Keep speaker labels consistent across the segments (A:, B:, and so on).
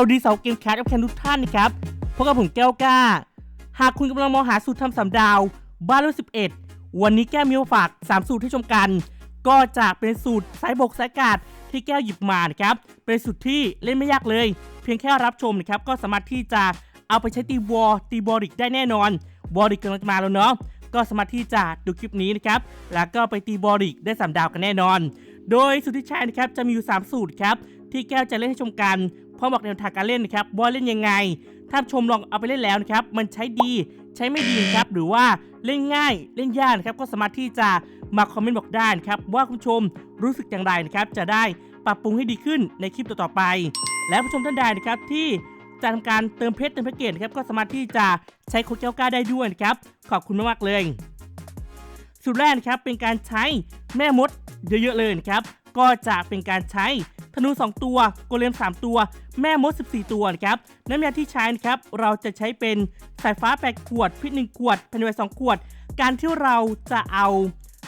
A: วัสดีสาวเกมแคสกับแคนทุกท่านนะครับพบกับผมแก้วกล้า หากคุณกำลังมองหาสูตรทำสามดาว บ้านเลขสิบเอ็ดวันนี้แก้วมีมาฝาก 3 สูตรให้ชมกัน ก็จะเป็นสูตรสายบกสายกาศที่แก้วหยิบมานะครับ เป็นสูตรที่เล่นไม่ยากเลย เพียงแค่รับชมนะครับ ก็สามารถที่จะเอาไปใช้ตีวอลตีบอริกได้แน่นอน บอริกกำลังมาแล้วเนาะ ก็สามารถที่จะดูคลิปนี้นะครับ แล้วก็ไปตีบอริกได้สามดาวกันแน่นอน โดยสูตรที่ใช้นะครับจะมีอยู่ 3 สูตรครับที่แก้วจะเล่นให้ชมกัน พร้อมบอกแนวทางการเล่นนะครับว่าเล่นยังไง ถ้าชมลองเอาไปเล่นแล้วนะครับมันใช้ดีใช้ไม่ดีครับหรือว่าเล่นง่ายเล่นยากนะครับก็สามารถที่จะมาคอมเมนต์บอกได้นะครับว่าคุณชมรู้สึกอย่างไรนะครับจะได้ปรับปรุงให้ดีขึ้นในคลิปต่อๆไป และผู้ชมท่านใดนะครับที่จะทำการเติมเพชรเติมแพ็กเกจครับก็สามารถที่จะใช้โค้ดแก้วกล้าได้ด้วยนะครับขอบคุณมากๆเลยสูตรแรกนะครับเป็นการใช้แม่มดเยอะๆเลยนะครับก็จะเป็นการใช้ ธนู 2 ตัว โกเลม 3 ตัว แม่มด 14 ตัวนะครับน้ำยาที่ใช้นะครับเราจะใช้เป็นสายฟ้า 8 ขวด พิษ 1 ขวดแผ่นไหว2ขวด การที่เราจะเอา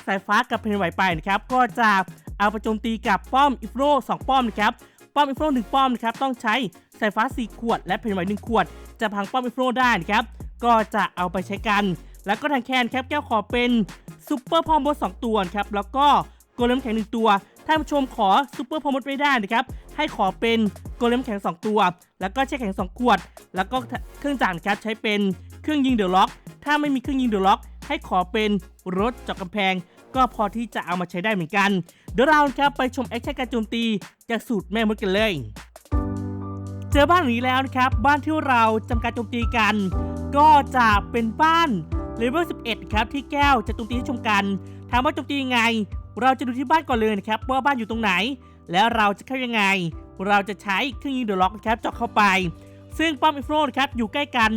A: สายฟ้ากับแผ่นไหวไปนะครับก็จะเอาไปโจมตีกับป้อมอิฟโร2 ป้อมนะครับป้อมอิฟโร1ป้อมนะครับต้องใช้สายฟ้า 4 ขวด และแผ่นดินไหว1ขวด จะพังป้อมอิฟโรได้นะครับก็จะเอาไปใช้กัน แล้วก็ทางแคนครับแก้วขอเป็นซูเปอร์พอมบส2ตัวครับแล้วก็ โกเลมแข็ง1ตัวถ้าผู้ชมขอซูเปอร์พอมบไม่ได้นะครับให้ขอเป็นโกเลมแข็ง 2 ตัว แล้วก็แช่แข็ง 2 ขวด แล้วก็เครื่องจักรครับใช้เป็นเครื่องยิงเดอะล็อก ถ้าไม่มีเครื่องยิงเดอะล็อก ให้ขอเป็นรถจาะกำแพง ก็พอที่จะเอามาใช้ได้เหมือนกัน เดี๋ยวเราครับไปชมแอคชั่นการโจมตีจากสูตรแม่มดกันเลย เจอบ้านหนี้แล้วนะครับ บ้านที่เราจำการโจมตีกัน ก็จะเป็นบ้านเลเวล11 ครับที่แก้วจะโจมตีให้ชมกันถามว่าโจมตียังไง เราจะดูที่บ้านก่อนเลยนะครับว่าบ้านอยู่ตรงไหน แล้วเราจะเข้ายังไง เราจะใช้เครื่องยิงเดอะล็อกนะครับเจาะเข้าไป ซึ่งป้อมอิฟโรนะครับอยู่ใกล้กัน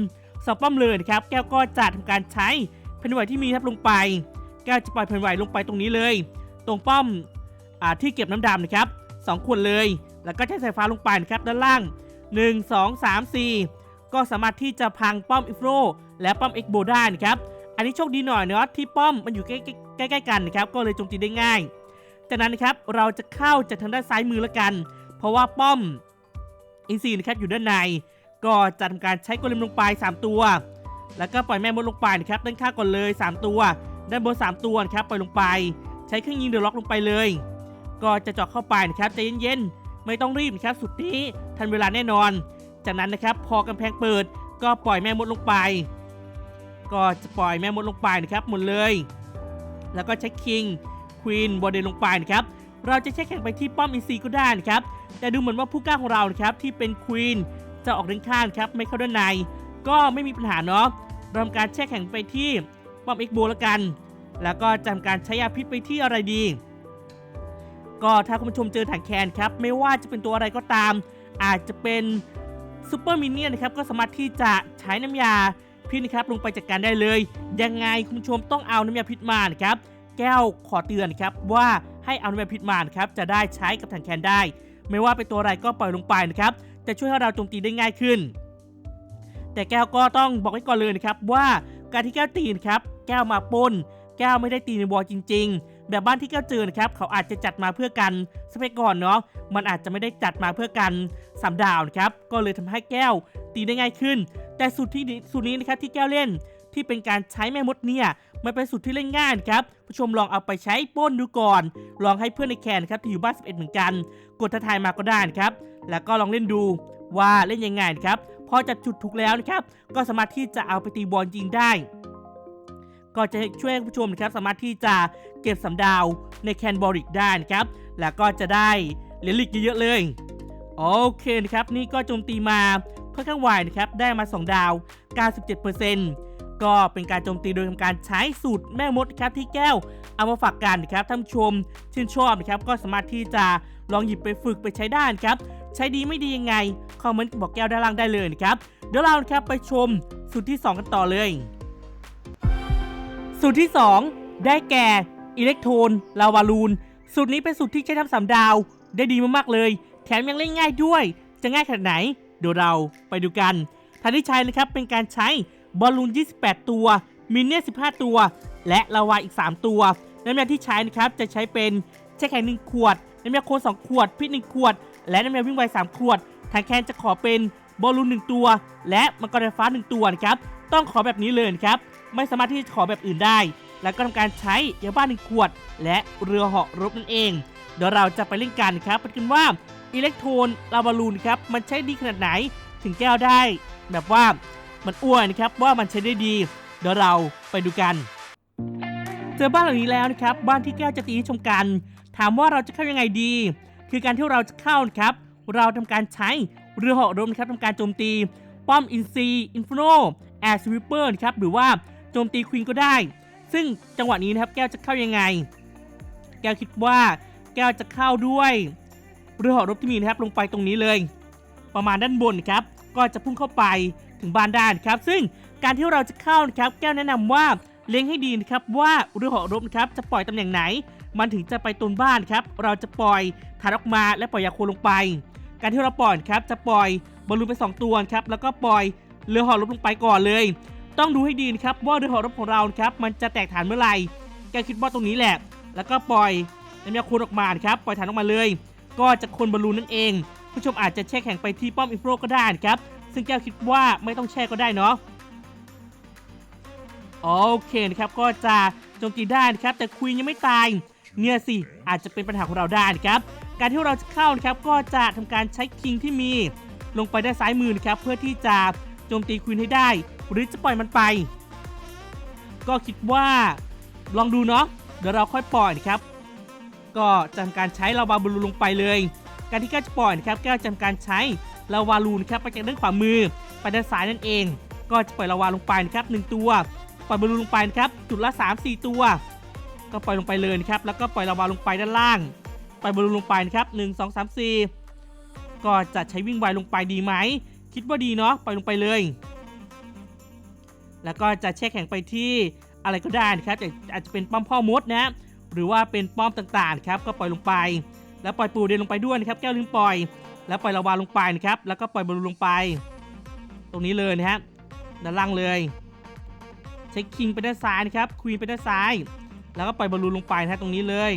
A: สองป้อมเลยนะครับแก้วก็จะทำการใช้แผ่นไหวที่มีทับลงไป แก้วจะปล่อยแผ่นไหวลงไปตรงนี้เลย ตรงป้อมอที่เก็บน้ำดำนะครับสองขวดเลย แล้วก็ใช้สายฟ้าลงไปนะครับด้านล่าง 1 2 3 4 ก็สามารถที่จะพังป้อมอิฟโรและป้อมเอ็กโบได้นะครับ อันนี้โชคดีหน่อยเนาะที่ป้อมมันอยู่ใกล้ใกล้ๆกันนะครับก็เลยโจมตีได้ง่าย จากนั้นนะครับเราจะเข้าจากทางด้านซ้ายมือล้วกัน เพราะว่าป้อมอินซีนะครับอยู่ด้านใน ก็จะทำการใช้กเลมลงไป 3 ตัว แล้วก็ปล่อยแม่มดลงไปนะครับด้านข้างก่อนเลย 3 ตัว ด้านบน3ตัวนะครับปล่อยลงไป ใช้เครื่องยิงเดอะล็อกลงไปเลย ก็จะเจาะเข้าไปนะครับใจเย็นๆไม่ต้องรีบนะครับสุดนี้ทันเวลาแน่นอน จากนั้นนะครับพอกำแพงเปิดก็ปล่อยแม่มดลงไป ก็จะปล่อยแม่มดลงไปนะครับหมดเลย แล้วก็ใช้คิงควีนบอดเดนลงไปนะครับเราจะใช้แข่งไปที่ป้อมอินซีก็ได้นะครับแต่ดูเหมือนว่าผู้กล้าของเรานะครับที่เป็นควีนจะออกด้านข้างครับไม่เข้าด้านใน ก็ไม่มีปัญหาเนาะเราทำการแช่แข่งไปที่ป้อมเอ็กโบแล้วกัน แล้วก็จำการใช้ยาพิษไปที่อะไรดี ก็ถ้าคุณผู้ชมเจอถังแคนครับไม่ว่าจะเป็นตัวอะไรก็ตาม อาจจะเป็นซูเปอร์มินเนี่ยนนะครับก็สามารถที่จะใช้น้ำยา พิษนะครับลงไปจัดการได้เลย ยังไงคุณผู้ชมต้องเอาน้ำยาพิษมานะครับแก้วขอเตือนครับว่าให้เอาน้ำยาพิษมานะครับจะได้ใช้กับถังแคนได้ ไม่ว่าเป็นตัวอะไรก็ปล่อยลงไปนะครับจะช่วยให้เราโจมตีได้ง่ายขึ้น แต่แก้วก็ต้องบอกไว้ก่อนเลยนะครับว่าการที่แก้วตีนะครับแก้วมาปนแก้วไม่ได้ตีในวอลจริง ๆ แบบบ้านที่แก้วเจอนะครับเขาอาจจะจัดมาเพื่อกันสเปกก่อนเนาะมันอาจจะไม่ได้จัดมาเพื่อกันสามดาวนะครับก็เลยทำให้แก้วตีได้ง่ายขึ้น แต่สูตรที่สูตรนี้นะครับที่แก้วเล่นที่เป็นการใช้แม่มดเนี่ยมันเป็นสูตรที่เล่นง่ายครับผู้ชมลองเอาไปใช้ป้นดูก่อน ลองให้เพื่อนในแคนนะครับที่อยู่บ้าน 11 เหมือนกัน กดทักทายมาก็ได้นะครับ แล้วก็ลองเล่นดูว่าเล่นยังไงครับพอจัดจุดถูกแล้วนะครับก็สามารถที่จะเอาไปตีบอลจริงได้ ก็จะช่วยผู้ชมนะครับสามารถที่จะเก็บสำดาวในแคนบอริกได้นะครับแล้วก็จะได้เหรียญลิกเยอะๆเลยโอเคนะครับนี่ก็โจมตีมา ค่อนข้างไวนะครับได้มา 2 ดาว 97%ก็เป็นการโจมตีโดยทำการใช้สูตรแม่มดครับที่แก้ว เอามาฝากกันนะครับท่านชมชื่นชอบนะครับก็สามารถที่จะลองหยิบไปฝึกไปใช้ได้นะครับใช้ดีไม่ดียังไงคอมเมนต์บอกแก้วด้านล่างได้เลยนะครับเดี๋ยวเราครับไปชมสูตรที่ 2 กันต่อเลย สูตรที่ 2 ได้แก่อิเล็กโทนลาวาลูนสูตรนี้เป็นสูตรที่ใช้ทำสามดาว ได้ดีมากๆเลย แถมยังเล่นง่ายด้วย จะง่ายขนาดไหน เดี๋ยวเราไปดูกันทางที่ใช้นะครับเป็นการใช้บอลลูน 28 ตัว มินเนี่ย 15 ตัว และลาวาอีก 3 ตัว น้ำยาที่ใช้นะครับจะใช้เป็นแช่แข็ง1ขวด น้ำยาโค้ด2ขวด พิษ1ขวด และน้ำยาวิ่งไว 3 ขวด ทางแคนจะขอเป็นบอลลูนหนึ่งตัว และมังกรไฟฟ้าหนึ่งตัวนะครับ ต้องขอแบบนี้เลยครับ ไม่สามารถที่จะขอแบบอื่นได้ แล้วก็ทำการใช้ยาบ้านหนึ่งขวด และเรือเหาะรบนั่นเอง เดี๋ยวเราจะไปเล่นกันครับไปกันว่า อิเล็กโทรนลาวาลูนครับมันใช้ดีขนาดไหนถึงแก้วได้ แบบว่ามันอ้วนนะครับว่ามันใช้ได้ดี เดี๋ยวเราไปดูกัน เจอบ้านหลังนี้แล้วนะครับบ้านที่แก้วจะตีให้ชมกัน ถามว่าเราจะเข้ายังไงดี คือการที่เราจะเข้านะครับเราทำการใช้เรือเหาะรบนะครับทำการโจมตีป้อมอินซีอินฟโนแอร์สวิปเปอร์นะครับหรือว่าโจมตีควีนก็ได้ ซึ่งจังหวะนี้นะครับแก้วจะเข้ายังไง แก้วคิดว่าแก้วจะเข้าด้วย เรือหาะรบที่มีนะครับลงไปตรงนี้เลย ประมาณด้านบนครับก็จะพุ่งเข้าไปถึงบ้านด้านครับ ซึ่งการที่เราจะเข้านะครับแก้วแนะนำว่าเล็งให้ดีนะครับว่าเรือหาะรบนะครับจะปล่อยตำแหน่งไหน มันถึงจะไปตนบ้านครับเราจะปล่อยฐานออกมาและปล่อยยาโคลงไป การที่เราปล่อยครับจะปล่อยบอลลูนไป 2 ตัวครับแล้วก็ปล่อยเรือหาะรบลงไปก่อนเลย ต้องดูให้ดีนะครับว่าเรือหาะรบของเราครับมันจะแตกฐานเมื่อไหร่แกคิดว่าตรงนี้แหละ แล้วก็ปล่อยน้ำยาโคลออกมาครับปล่อยฐานออกมาเลย ก็จะคนบอลลูนนั่นเอง ผู้ชมอาจจะแช่แข็งไปที่ป้อมอินโฟก็ได้นะครับ ซึ่งแก้วคิดว่าไม่ต้องแช่ก็ได้เนาะโอเคนะครับก็จะโจมตีได้นะครับ แต่ควีนยังไม่ตายเนี่ยสิอาจจะเป็นปัญหาของเราได้นะครับ การที่เราจะเข้านะครับก็จะทำการใช้คิงที่มี ลงไปด้านซ้ายมือนะครับเพื่อที่จะโจมตีควีนให้ได้ หรือจะปล่อยมันไป ก็คิดว่าลองดูเนาะเดี๋ยวเราค่อยปล่อยนะครับ ก็จะทำการใช้ลาวาบอลลูนลงไปเลย การที่แก้วจะปล่อยนะครับแก้วจะทำการใช้ลาวาลูนะครับไปจากด้านขวามือไปด้านซ้ายนั่นเอง ก็จะปล่อยลาวาลงไปนะครับหนึ่งตัว ปล่อยบอลลูนลงไปนะครับจุดละ 3 4 ตัว ก็ปล่อยลงไปเลยนะครับแล้วก็ปล่อยลาวาลงไปด้านล่าง ปล่อยบอลลูนลงไปนะครับ1 2 3 4 ก็จะใช้วิ่งไวลงไปดีไหม คิดว่าดีเนาะปล่อยลงไปเลย แล้วก็จะแช่แข็งไปที่อะไรก็ได้นะครับอาจจะเป็นป้มพ่อมดนะ หรือว่าเป็นป้อมต่างๆครับก็ปล่อยลงไป แล้วปล่อยปูเดนลงไปด้วยนะครับแก้วลืมปล่อย แล้วปล่อยลาวาลงไปนะครับแล้วก็ปล่อยบอลลูนลงไป ตรงนี้เลยนะฮะด้านล่างเลยใช้คิงไปด้านซ้ายนะครับควีนไปด้านซ้าย แล้วก็ปล่อยบอลลูนลงไปนะฮะตรงนี้เลย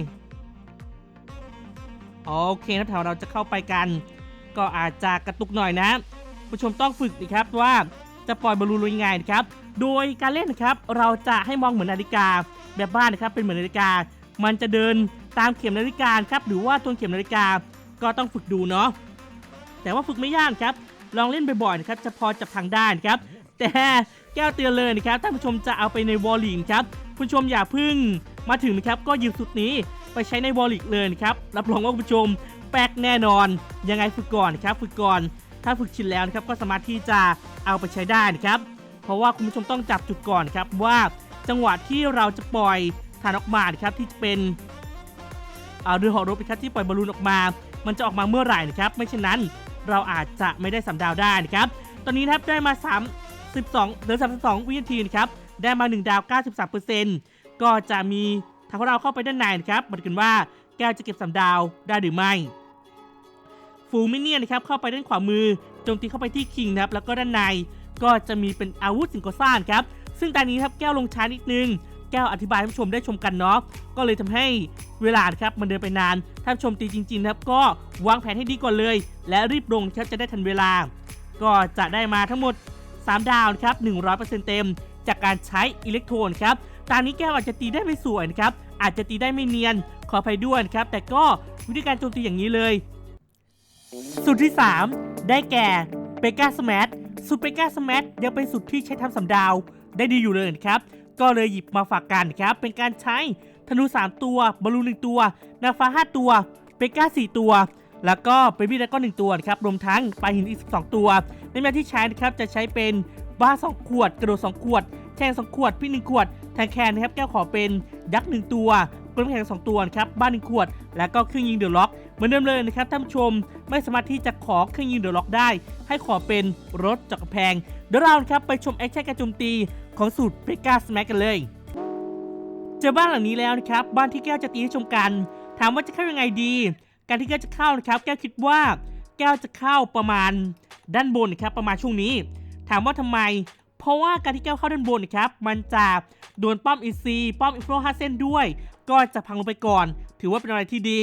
A: โอเคครับแถวเราจะเข้าไปกัน ก็อาจจะกระตุกหน่อยนะ ผู้ชมต้องฝึกนะครับว่าจะปล่อยบอลลูนลงยังไงนะครับ โดยการเล่นนะครับเราจะให้มองเหมือนนาฬิกาแบบบ้านนะครับเป็นเหมือนนาฬิกา มันจะเดินตามเข็มนาฬิกาครับหรือว่าตัวเข็มนาฬิกาก็ต้องฝึกดูเนาะแต่ว่าฝึกไม่ยากครับ ลองเล่นบ่อยๆนะครับจะพอจับทางได้นะครับ แต่แก้วเตือนเลยนะครับถ้านผู้ชมจะเอาไปในวอลลิงครับผู้ชมอย่าพึ่งมาถึงนะครับก็หยิบสุดนี้ไปใช้ในวอลลิกเลยนะครับรับรองว่าผู้ชมแป๊กแน่นอน ยังไงฝึกก่อนนะครับฝึกก่อน ถ้าฝึกชินแล้วนะครับก็สามารถที่จะเอาไปใช้ได้นะครับ เพราะว่าคุณผู้ชมต้องจับจุดก่อนครับว่าจังหวะที่เราจะปล่อย ฐานออกมานะครับที่เป็นเรือเหอรบนะครับที่ปล่อยบอลลูนออกมา มันจะออกมาเมื่อไหร่นะครับ ไม่เช่นนั้นเราอาจจะไม่ได้สำดาวได้นะครับ ตอนนี้นะครับได้มา 32หลือ32 วินาทีนะครับ ได้มา 1 ดาว 93%ก็จะมีทางเราเข้าไปด้านในนะครับมาดูกันว่าแก้วจะเก็บสามดาวได้หรือไม่ ฟูมิเนียนนะครับเข้าไปด้านขวามือโจมตีเข้าไปที่คิงนะครับแล้วก็ด้านในก็จะมีเป็นอาวุธสิงโกซ่านครับ ซึ่งตอนนี้ครับแก้วลงช้านิดนึง แก้วอธิบายให้ผู้ชมได้ชมกันเนาะก็เลยทำให้เวลาครับมันเดินไปนานถ้าผู้ชมตีจริงๆครับก็วางแผนให้ดีก่อนเลย และรีบลงครับจะได้ทันเวลา ก็จะได้มาทั้งหมด 3 ดาวครับ100%เต็ม จากการใช้อิเล็กโทรนครับตอนนี้แก้วอาจจะตีได้ไม่สวยนะครับอาจจะตีได้ไม่เนียนขออภัยด้วยนะครับ แต่ก็วิธีการโจมตีอย่างนี้เลย สูตรที่ 3 ได้แก่เปกาสแมทสูตรเปกาสแมทยังเป็นสูตรที่ใช้ทำสำดาวได้ดีอยู่เลยนะครับ ก็เลยหยิบมาฝากกันครับ เป็นการใช้ธนู 3 ตัว บอลลูน1ตัว นาฟ้า 5 ตัว เปก้า 4 ตัว แล้วก็เบบี้แล้วก็ 1 ตัวนะครับ รวมทั้งปลาหินอีก 12 ตัว ในแมที่ใช้นะครับ จะใช้เป็นบ้า 2 ขวด กระโดด 2 ขวดแช่ง2 ขวด พี่ 1 ขวด แทนแคนนะครับ แก้วขอเป็นยักษ์ 1 ตัวเปลือกแข็ง2 ตัวครับ บ้าน 1 ขวด แล้วก็เครื่องยิงเดือดล็อก เหมือนเดิมเลยนะครับท่านผู้ชมไม่สามารถที่จะขอเครื่องยิงเดือดล็อกได้ ให้ขอเป็นรถจักรแพง เดี๋ยวเราครับไปชมแอคชั่นการโจมตีของสูตรเ e กาสแม็กกันเลยเจอบ้านหลังนี้แล้วนะครับ บ้านที่แก้วจะตีให้ชมกัน ถามว่าจะเข้ายังไงดี การที่แก้วจะเข้านะครับ แก้วคิดว่า แก้วจะเข้าประมาณด้านบนนะครับประมาณช่วงนี้ ถามว่าทำไม เพราะว่าการที่แก้วเข้าด้านบนนะครับมันจะโดนป้อมอีซีป้อมอินฟลูห้าเส้นด้วย ก็จะพังลงไปก่อน ถือว่าเป็นอะไรที่ดี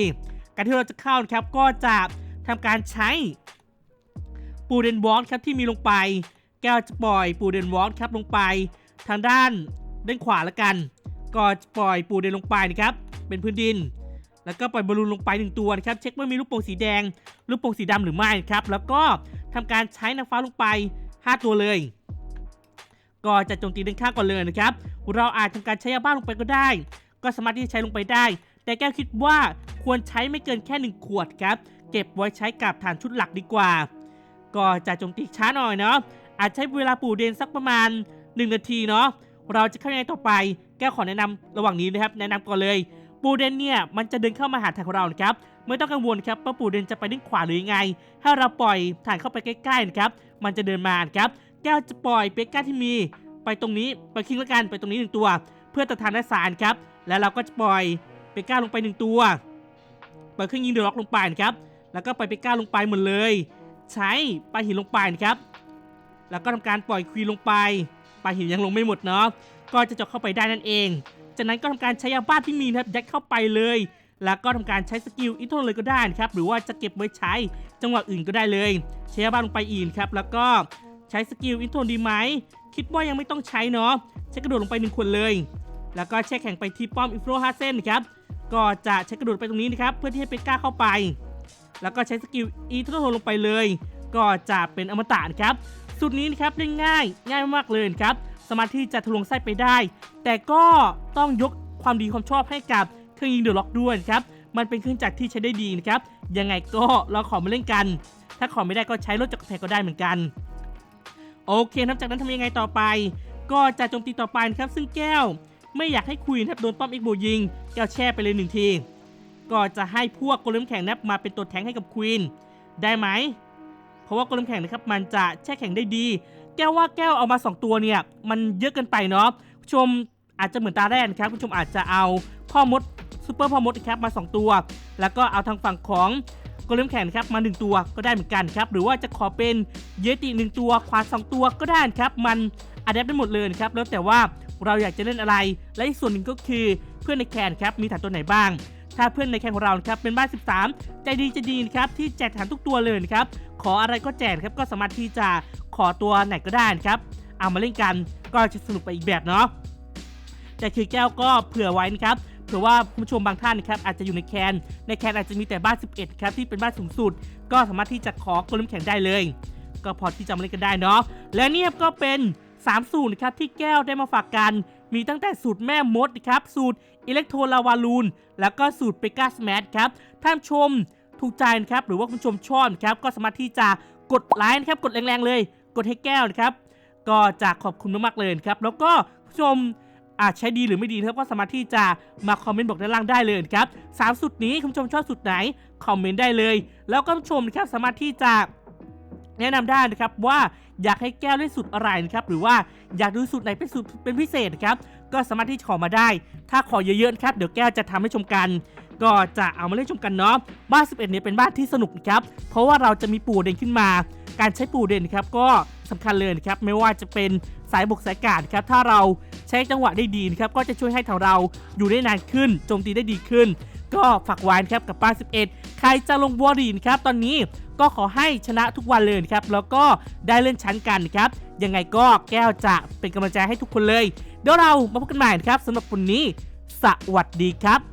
A: การที่เราจะเข้านะครับก็จะทำการใช้ปูเดนวอลครับที่มีลงไป แก้วจะปล่อยปูเดนวอลครับลงไป ทางด้านด้านขวาละกัน ก็จะปล่อยปูเดนลงไปนะครับเป็นพื้นดิน แล้วก็ปล่อยบอลลูนลงไปหนึ่งตัวนะครับเช็คว่ามีลูกโป่งสีแดงลูกโป่งสีดำหรือไม่นะครับแล้วก็ทำการใช้นางฟ้าลงไป 5 ตัวเลยก็จะโจมตีด้านข้างก่อนเลยนะครับ เราอาจทำการใช้ยาบ้าลงไปก็ได้ ก็สามารถที่จะใช้ลงไปได้ แต่แก้วคิดว่าควรใช้ไม่เกินแค่ 1 ขวดครับ เก็บไว้ใช้กับฐานชุดหลักดีกว่า ก็จะโจมตีช้าหน่อยเนาะอาจใช้เวลาปู่เดนสักประมาณ 1 นาทีเนาะเราจะเข้ายังไงต่อไปแก้วขอแนะนำระหว่างนี้นะครับแนะนำก่อนเลย ปูเดนเนี่ยมันจะเดินเข้ามาหาทางเราครับไม่ต้องกังวลครับว่าปูเดนจะไปด้านขวาหรือยังไง ถ้าเราปล่อยฐานเข้าไปใกล้ๆนะครับมันจะเดินมาครับแก้วจะปล่อยเปกก้าที่มี ไปตรงนี้ไปคิงละกันไปตรงนี้หนึ่งตัว เพื่อตัดทานด้านสารครับแล้วเราก็จะปล่อย เปก้าลงไปหนึ่งตัว เปล่อยเครื่องยิงเดือะล็อกลงไปนะครับ แล้วก็ไปเปก้าลงไปหมดเลย ใช้ปลาหินลงไปนะครับ แล้วก็ทำการปล่อยควีนลงไปปลาหินยังลงไม่หมดเนาะ ก็จะเจาะเข้าไปได้นั่นเอง จากนั้นก็ทำการใช้ยาบ้าที่มีนะครับยัดเข้าไปเลย แล้วก็ทำการใช้สกิลอินโทเลยก็ได้นะครับ หรือว่าจะเก็บไว้ใช้จังหวะอื่นก็ได้เลย ใช้ยาบ้าลงไปอีกครับ แล้วก็ใช้สกิลอินโทรดีไหม คิดว่ายังไม่ต้องใช้เนาะ ใช้กระโดดลงไปหนึ่งคนเลย แล้วก็แช่แข็งไปที่ป้อมอินโรฮาเซนครับ ก็จะใช้กระโดดไปตรงนี้นะครับ เพื่อที่ให้เป็กก้าเข้าไป แล้วก็ใช้สกิลอีทโทลงไปเลย ก็จะเป็นอมตะนะครับสูตรนี้นะครับเล่นง่ายง่ายมากเลยครับสามารถที่จะทะลวงไส้ไปได้ แต่ก็ต้องยกความดีความชอบให้กับเครื่องยิงเดือะล็อกด้วยครับมันเป็นเครื่องจักรที่ใช้ได้ดีนะครับยังไงก็เราขอมาเล่นกัน ถ้าขอไม่ได้ก็ใช้รถจักรแพงก็ได้เหมือนกัน โอเคครับจากนั้นทำยังไงต่อไป ก็จะโจมตีต่อไปครับซึ่งแก้ว ไม่อยากให้คุยนะครับโดนป้อมอ็กโบยิงแก้วแช่ไปเลยหนึ่งทีก็จะให้พวกโกเลมแข่งนับมาเป็นตัวแทงให้กับควีนได้ไหม เพราะว่าโกเลมแข่งนะครับมันจะแช่แข็งได้ดี แก้วว่าแก้วเอามา 2 ตัวเนี่ยมันเยอะเกินไปเนาะผู้ชมอาจจะเหมือนตาแรกนครับผู้ชมอาจจะเอาพ่อมดซูเปอร์พ่อมดนะครับมา 2 ตัว แล้วก็เอาทางฝั่งของโกเลมแข่งนะครับมา 1 ตัวก็ได้เหมือนกันครับ หรือว่าจะขอเป็นเยติหนึ่งตัว ควานสองตัวก็ได้ครับ มันอัดแอปได้หมดเลยนะครับ แล้วแต่ว่า เราอยากจะเล่นอะไร และอีกส่วนหนึ่งก็คือเพื่อนในแคนครับมีฐานตัวไหนบ้าง ถ้าเพื่อนในแคนของเราครับเป็นบ้าน 13 ใจดีจะดีนะครับที่แจกฐานทุกตัวเลยครับขออะไรก็แจกครับก็สามารถที่จะขอตัวไหนก็ได้นะครับเอามาเล่นกันก็จะสนุกไปอีกแบบเนาะแต่คือแก้วก็เผื่อไว้นะครับเผื่อว่าคุณผู้ชมบางท่านนะครับอาจจะอยู่ในแคนในแคนอาจจะมีแต่บ้าน 11 ครับที่เป็นบ้านสูงสุด ก็สามารถที่จะขอกลมแข่งได้เลย ก็พอที่จะมาเล่นกันได้เนาะและนี่ยก็เป็น 3 สูตรนะครับที่แก้วได้มาฝากกัน มีตั้งแต่สูตรแม่มดนะครับสูตรอิเล็กโทรลาวาลูน แล้วก็สูตรเปกาสแมทครับท่านชมถูกใจนะครับหรือว่าคุณชมชอบครับก็สามารถที่จะกดไลค์นะครับกดแรงๆเลย กดให้แก้วนะครับก็จะขอบคุณมากๆเลยครับแล้วก็ผู้ชมอาจใช้ดีหรือไม่ดีครับก็สามารถที่จะมาคอมเมนต์บอกด้านล่างได้เลยครับสามสุดนี้คุณผู้ชมชอบสุดไหนคอมเมนต์ได้เลย แล้วก็ผู้ชมนะครับสามารถที่จะแนะนำได้นะครับว่า อยากให้แก้วเล่นสุดอะไรนะครับหรือว่าอยากดูสุดไหนเป็นสุดเป็นพิเศษนะครับก็สามารถที่จะขอมาได้ ถ้าขอเยอะๆครับเดี๋ยวแก้วจะทำให้ชมกัน ก็จะเอามาเล่นชมกันเนาะบ้าน 11 เนี่ยเป็นบ้านที่สนุกนะครับเพราะว่าเราจะมีปู่เด่นขึ้นมา การใช้ปู่เด่นครับก็สำคัญเลยนะครับไม่ว่าจะเป็นสายบกสายกาดครับถ้าเราใช้จังหวะได้ดีนะครับก็จะช่วยให้ทางเราอยู่ได้นานขึ้นโจมตีได้ดีขึ้น ก็ฝากไว้นครับกับป้า 11 ใครจะลงวอรีนครับตอนนี้ก็ขอให้ชนะทุกวันเลยครับ แล้วก็ได้เลื่อนชั้นกันครับ ยังไงก็แก้วจะเป็นกำลังใจให้ทุกคนเลย เดี๋ยวเรามาพบกันใหม่นะครับสำหรับวันนี้ สวัสดีครับ